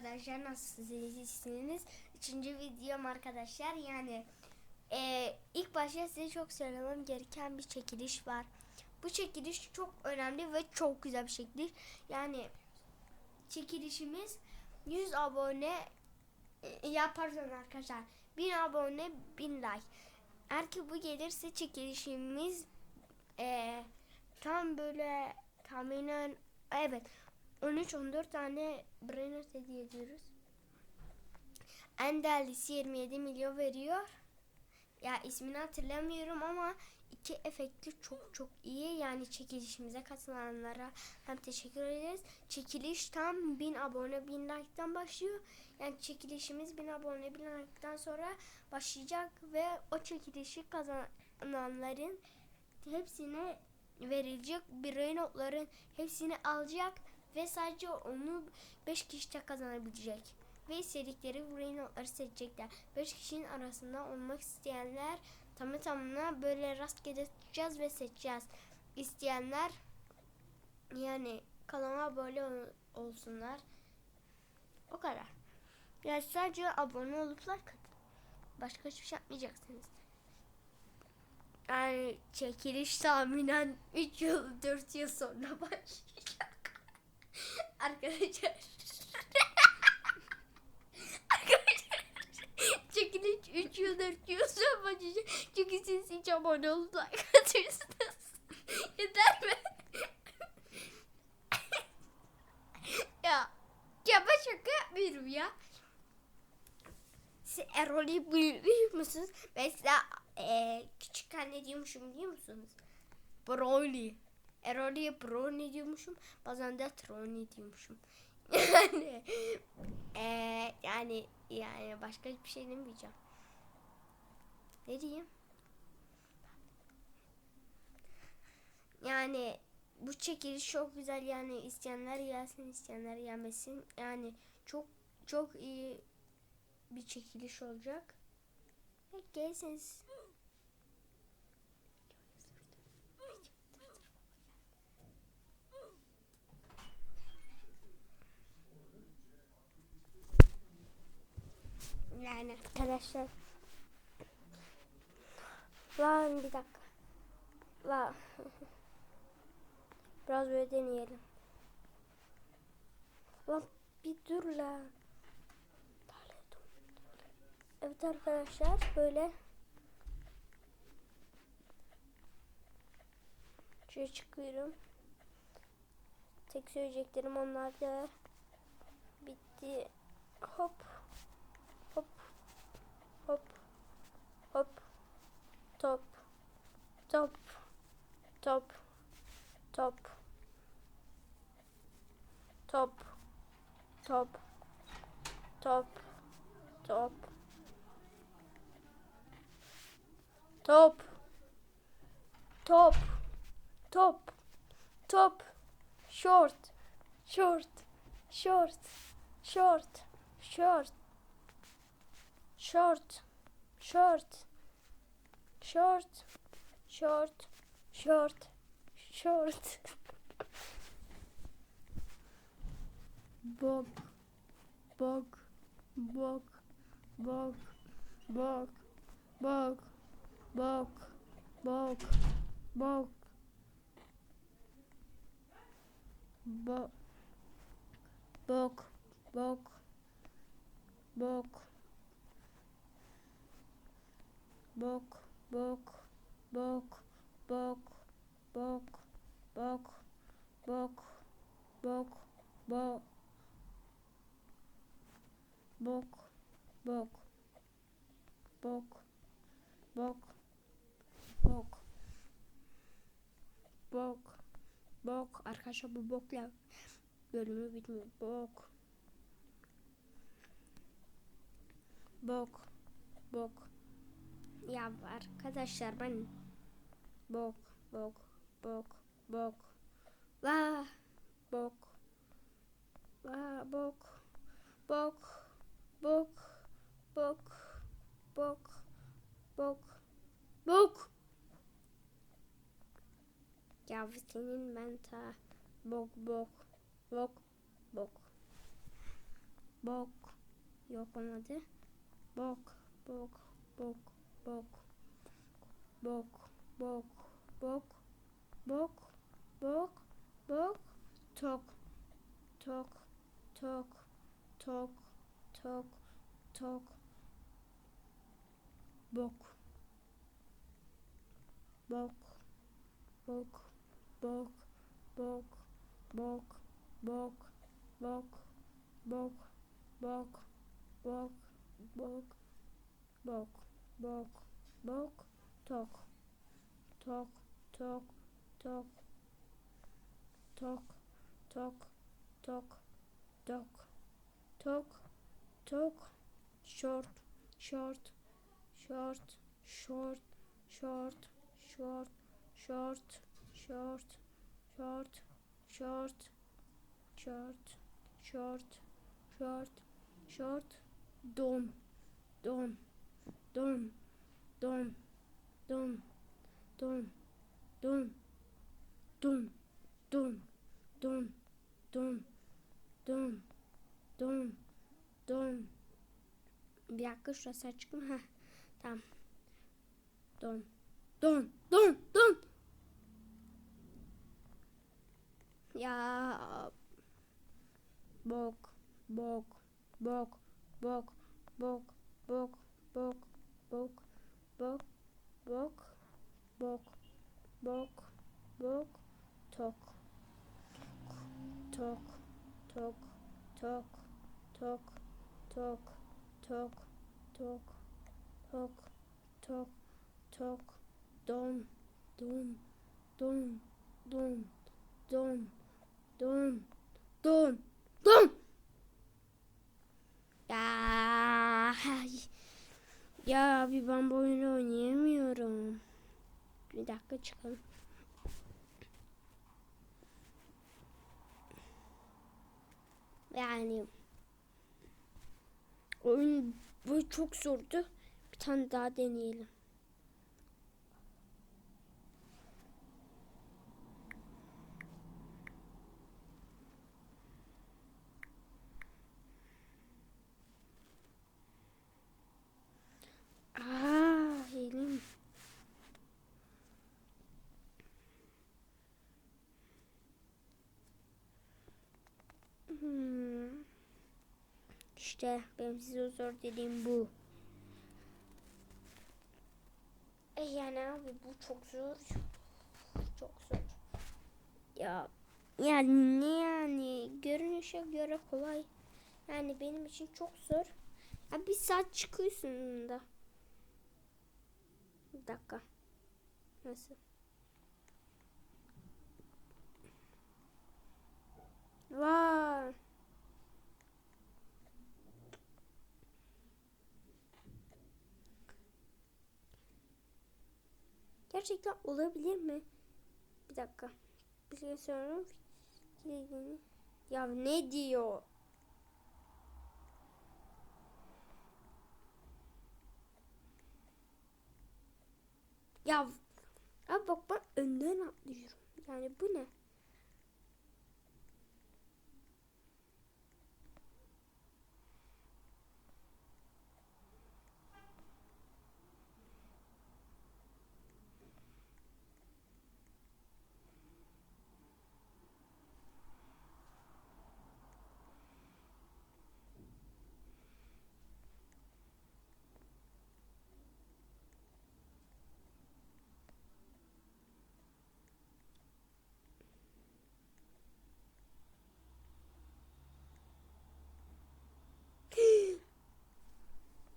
arkadaşlar nasılsınız? Üçüncü videom arkadaşlar yani e, ilk başta size çok söylemem gereken bir çekiliş var. Bu çekiliş çok önemli ve çok güzel bir çekiliş. Yani çekilişimiz 100 abone e, ya arkadaşlar 1000 abone 1000 like. Eğer ki bu gelirse çekilişimiz e, tam böyle tahminen evet 13-14 tane Brainerd hediye ediyoruz. En değerlisi 27 milyon veriyor. Ya ismini hatırlamıyorum ama iki efekti çok çok iyi. Yani çekilişimize katılanlara hem teşekkür ederiz. Çekiliş tam 1000 abone 1000 like'tan başlıyor. Yani çekilişimiz 1000 abone 1000 like'tan sonra başlayacak ve o çekilişi kazananların hepsine verilecek birey hepsini alacak ve sadece onu 5 kişi kazanabilecek. Ve istedikleri birey notları seçecekler. 5 kişinin arasında olmak isteyenler tamı tamına böyle rastgele tutacağız ve seçeceğiz. İsteyenler yani abone ol- olsunlar. O kadar. Yani sadece abone olup like. Başka hiçbir şey yapmayacaksınız. Yani çekiliş tahminen 3 yıl 4 yıl sonra başlayacak. Arkadaşlar. Arkadaşlar. Çekiliş 3 yıl 4 yıl sonra. Çünkü siz hiç abone olup like. Yeter mi? ya. Ya ben şaka yapmıyorum ya. Siz Erol'ü biliyor musunuz? Mesela eee küçükken ne diyormuşum biliyor musunuz? Brownie. Erol'e brownie diyormuşum. Bazen de troni diyormuşum. Yani eee yani yani başka hiçbir şey demeyeceğim. Ne diyeyim? Yani bu çekiliş çok güzel yani isteyenler gelsin isteyenler gelmesin. Yani çok çok iyi bir çekiliş olacak. Gelseniz. Yani arkadaşlar. Lan bir dakika. Lan. Biraz böyle deneyelim. Lan bir dur lan. Evet arkadaşlar böyle şöyle çıkıyorum. Tek söyleyeceklerim onlar da bitti. Hop Top. Top. Top. Short. Short. Short. Short. Short. Short. Short. Short. Short. Short. Short. Bog. Bog. Bog. Bog. Bog. Bog. Bok, bok. Bok. Bok, bok. Bok. Bok, bok, bok, bok, bok, bok, bok, bok, bok. Bok, bok, bok, bok. Bok. Bok. Bok. Arkadaşlar bu bokla bölümü bitmiyor. Bok. Bok. Bok. Ya arkadaşlar ben bok bok bok bok. La bok. La bok. Bok. Bok. Bok. Bok. Bok. Bok ya ben ta bok bok bok bok. bok. Yok olmadı. Bok, bok, bok, bok. Bok, bok, bok, bok, bok, bok, tok, tok, tok, tok, tok, tok, bok, bok, bok, bok, bok, bok, bok, bok, bok, bok, bok, bok, bok, bok, bok, tok, tok, tok, tok, tok, tok, tok, tok, tok, tok, short, short, short, short, short, short, short, short, short, short, short, short, short, short, don, don, don, don, don, don, don, don, don, don, don, don, don, don. Bir dakika şurası açık mı? Heh, tamam. Don, don, don, don. Ya bok, bok, bok, bok, bok, bok, bok, bok, bok, bok, bok, bok, bok, tok, tok, tok, tok, tok, tok, tok, tok, tok, tok, tok, don, don, don, don, don, don, don, don. Ya, ya bir ben bu oyunu oynayamıyorum. Bir dakika çıkalım. Yani oyun bu çok zordu. Bir tane daha deneyelim. İşte benim size zor dediğim bu. E yani abi bu çok zor. Çok zor. Ya yani yani görünüşe göre kolay. Yani benim için çok zor. Ya bir saat çıkıyorsun da. Bir dakika. Nasıl? Vay. Gerçekten olabilir mi? Bir dakika. Bir şey soruyorum. Ya ne diyor? Ya abi bak ben önden atlıyorum. Yani bu ne?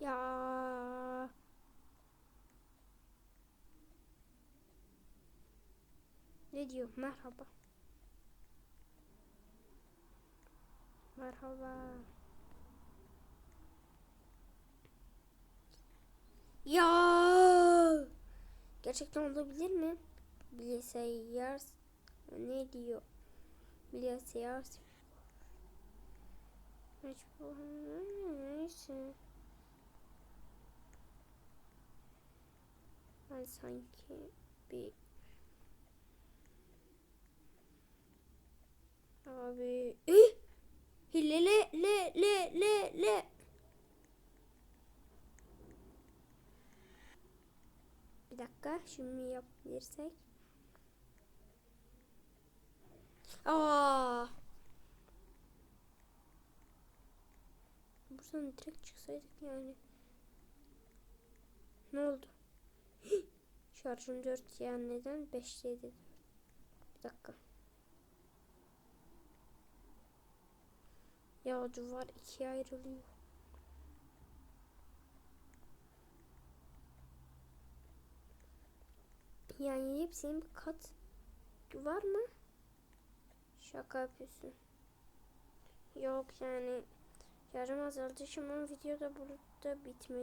Ya. Ne diyor? Merhaba. Merhaba. Ya. Gerçekten olabilir mi? Bilgisayar ne diyor? Bilgisayar Neyse. Ben sanki bir abi eh! Hile le le le le le. Bir dakika şimdi yapabilirsek. Aa. Buradan direkt çıksaydık yani. Ne oldu? Şarjım 4 yani neden 5'teydi? Bir dakika. Ya duvar ikiye ayrılıyor. Yani hepsinin bir kat var mı? Şaka yapıyorsun. Yok yani yarım azaldı. Şimdi video da burada bitmedi.